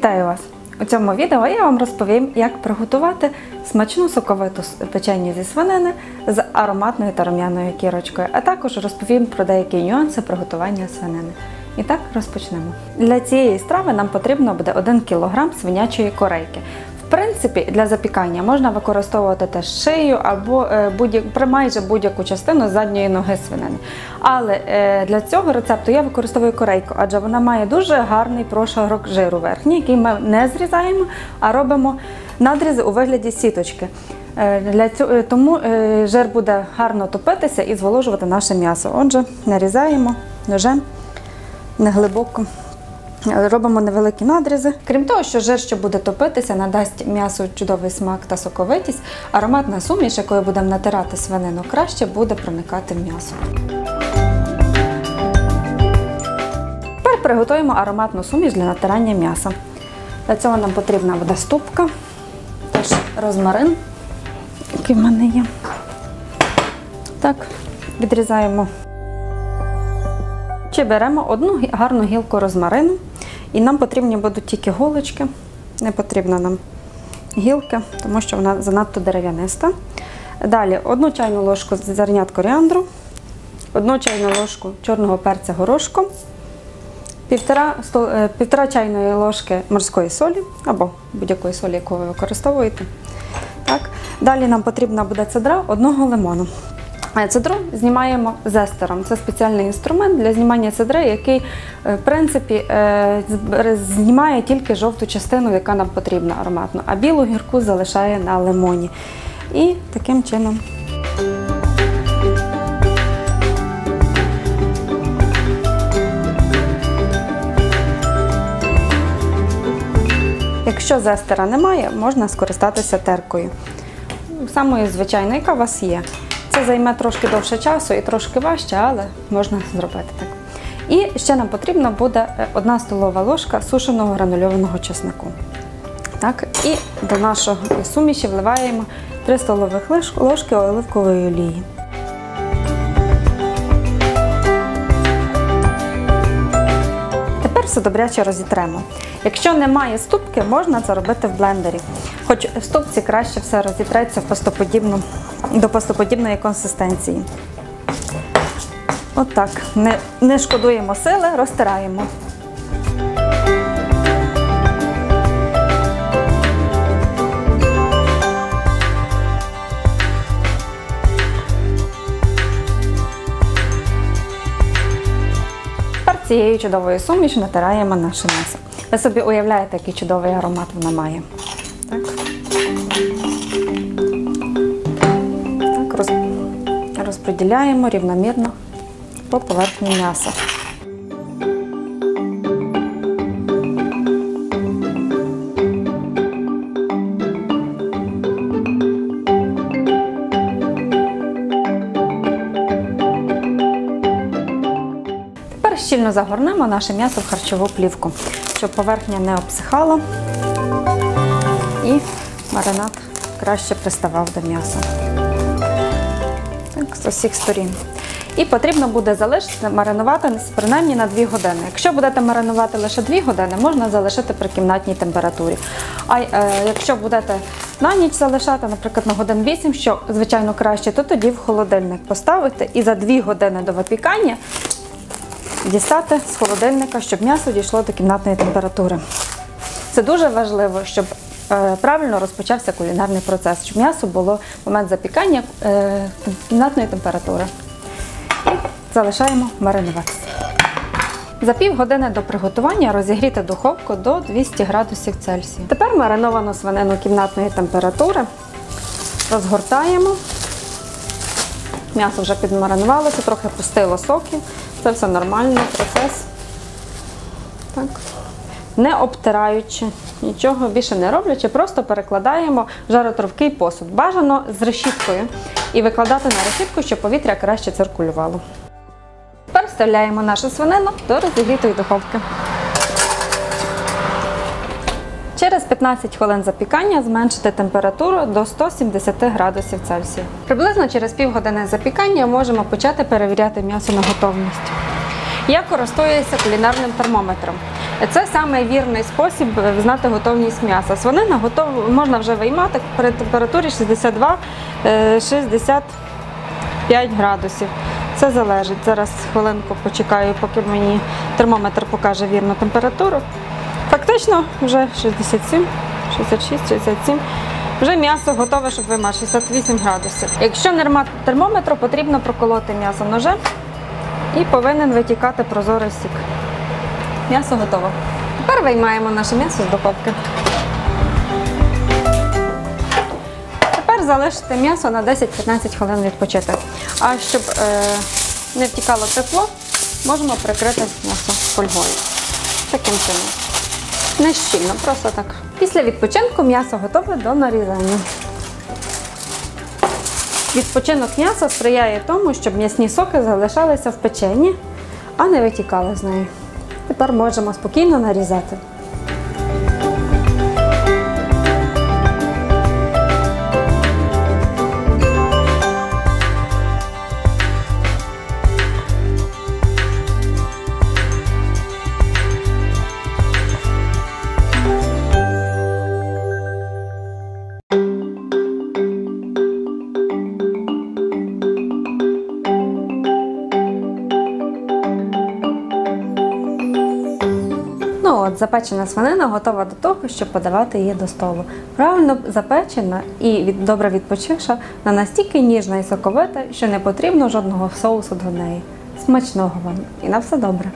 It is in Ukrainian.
Вітаю вас! У цьому відео я вам розповім, як приготувати смачну соковиту печення зі свинини з ароматною та рум'яною кірочкою, а також розповім про деякі нюанси приготування свинини. І так розпочнемо. Для цієї страви нам потрібно буде 1 кг свинячої корейки. Принципі, для запікання можна використовувати теж шию або е, будь майже будь-яку частину задньої ноги свинини. Але е, для цього рецепту я використовую корейку, адже вона має дуже гарний прошарок жиру верхній, який ми не зрізаємо, а робимо надрізи у вигляді сіточки. Е, Для цього, тому жир буде гарно топитися і зволожувати наше м'ясо. Отже, нарізаємо ножем неглибоко. Робимо невеликі надрізи. Крім того, що жир, що буде топитися, надасть м'ясу чудовий смак та соковитість, ароматна суміш, якою будемо натирати свинину, краще буде проникати в м'ясо. Тепер приготуємо ароматну суміш для натирання м'яса. Для цього нам потрібна буде ступка, теж розмарин, який в мене є. Так, відрізаємо чи беремо одну гарну гілку розмарину, і нам потрібні будуть тільки голочки, не потрібно нам гілки, тому що вона занадто дерев'яниста. Далі одну чайну ложку зернят коріандру, одну чайну ложку чорного перця горошком, півтора, е, півтора чайної ложки морської солі або будь-якої солі, яку ви використовуєте. Так. Далі нам потрібна буде цедра одного лимону. Цедру знімаємо зестером. Це спеціальний інструмент для знімання цедри, який е, в принципі е, знімає тільки жовту частину, яка нам потрібна ароматно, а білу гірку залишає на лимоні. І таким чином. Якщо зестера немає, можна скористатися теркою. Самою звичайною, яка у вас є. Це займе трошки довше часу і трошки важче, але можна зробити так. І ще нам потрібна буде е, одна столова ложка сушеного гранульованого чеснику. Так, і до нашої суміші вливаємо 3 столових ложки оливкової олії. Тепер все добряче розітремо. Якщо немає ступки, можна це робити в блендері. Хоч в ступці краще все розітреться в пастоподібну, до пастоподібної консистенції. Отак. Не, не шкодуємо сили, розтираємо. Цією чудовою сумішю натираємо наше м'ясо. Ви собі уявляєте, який чудовий аромат вона має. Так, так роз... розподіляємо рівномірно по поверхні м'яса. Щільно загорнемо наше м'ясо в харчову плівку, щоб поверхня не обсихала маринад краще приставав до м'яса. Так, з усіх сторін. І потрібно буде залишити маринувати принаймні на 2 години. Якщо будете маринувати лише 2 години, можна залишити при кімнатній температурі. А е, якщо будете на ніч залишати, наприклад, на годин 8, що звичайно краще, то тоді в холодильник поставити і за 2 години до випікання дістати з холодильника, щоб м'ясо дійшло до кімнатної температури. Це дуже важливо, щоб правильно розпочався кулінарний процес, щоб м'ясо було в момент запікання е, кімнатної температури. І залишаємо маринуватися. За півгодини до приготування розігріти духовку до 200 градусів Цельсія. Тепер мариновану свинину кімнатної температури розгортаємо. М'ясо вже підмаринувалося, трохи пустило соків. Це все нормальний процес. Так. Не обтираючи, нічого більше не роблячи, просто перекладаємо в жаротровкий посуд. Бажано з решіткою і викладати на решітку, щоб повітря краще циркулювало. Тепер вставляємо нашу свинину до розігрітої духовки. Через 15 хвилин запікання зменшити температуру до 170 градусів Цельсія. Приблизно через півгодини запікання можемо почати перевіряти м'ясо на готовність. Я користуюся кулінарним термометром. Це саме вірний спосіб знати готовність м'яса. Свинина готов, можна вже виймати при температурі 62 е, 65 градусів. Це залежить. Зараз хвилинку почекаю, поки мені термометр покаже вірну температуру. Фактично вже 67, 66, 67. Вже м'ясо готове, щоб виймати 68 градусів. Якщо нема термометру, потрібно проколоти м'ясо ножем і повинен витікати прозорий сік. М'ясо готово. Тепер виймаємо наше м'ясо з духовки. Тепер залишити м'ясо на 10-15 хвилин відпочити. А щоб е, не втікало тепло, можемо прикрити м'ясо фольгою. Таким чином. Не щільно, просто так. Після відпочинку м'ясо готове до нарізання. Відпочинок м'яса сприяє тому, щоб м'ясні соки залишалися в печені, а не витікали з неї. Тепер можемо спокійно нарізати. Запечена свинина готова до того, щоб подавати її до столу. Правильно запечена і від, добре відпочивша, вона настільки ніжна і соковита, що не потрібно жодного соусу до неї. Смачного вам і на все добре!